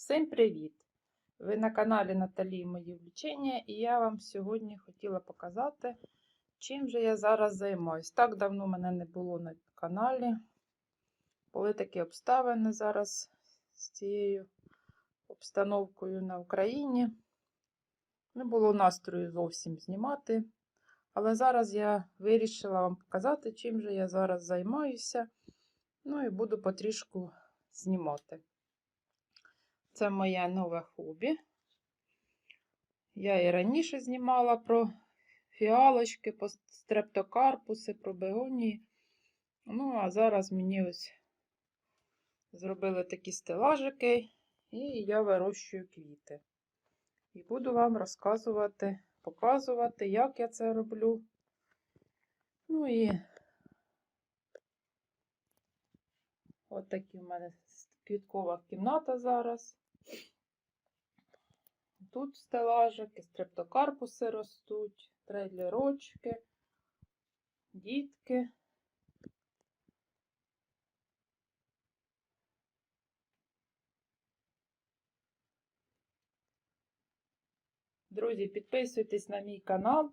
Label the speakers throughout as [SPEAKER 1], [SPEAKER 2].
[SPEAKER 1] Всім привіт! Ви на каналі Наталі Мої влічення, і я вам сьогодні хотіла показати, чим же я зараз займаюсь. Так давно мене не було на каналі. Були такі обставини зараз з цією обстановкою на Україні. Не було настрою зовсім знімати. Але зараз я вирішила вам показати, чим же я зараз займаюся. Ну і буду потрішку знімати. Це моє нове хобі. Я і раніше знімала про фіалочки, про стрептокарпуси, про бегонії. Ну, а зараз мені ось зробили такі стелажики, і я вирощую квіти. І буду вам розказувати, показувати, як я це роблю. Ну і от такі в мене квіткова кімната зараз. Тут стелажики, стрептокарпуси ростуть, трейлерочки, дітки. Друзі, підписуйтесь на мій канал.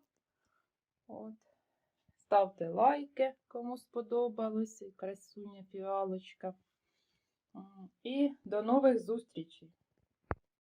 [SPEAKER 1] От. Ставте лайки, кому сподобалося. Красуня фіалочка. І до нових зустрічей!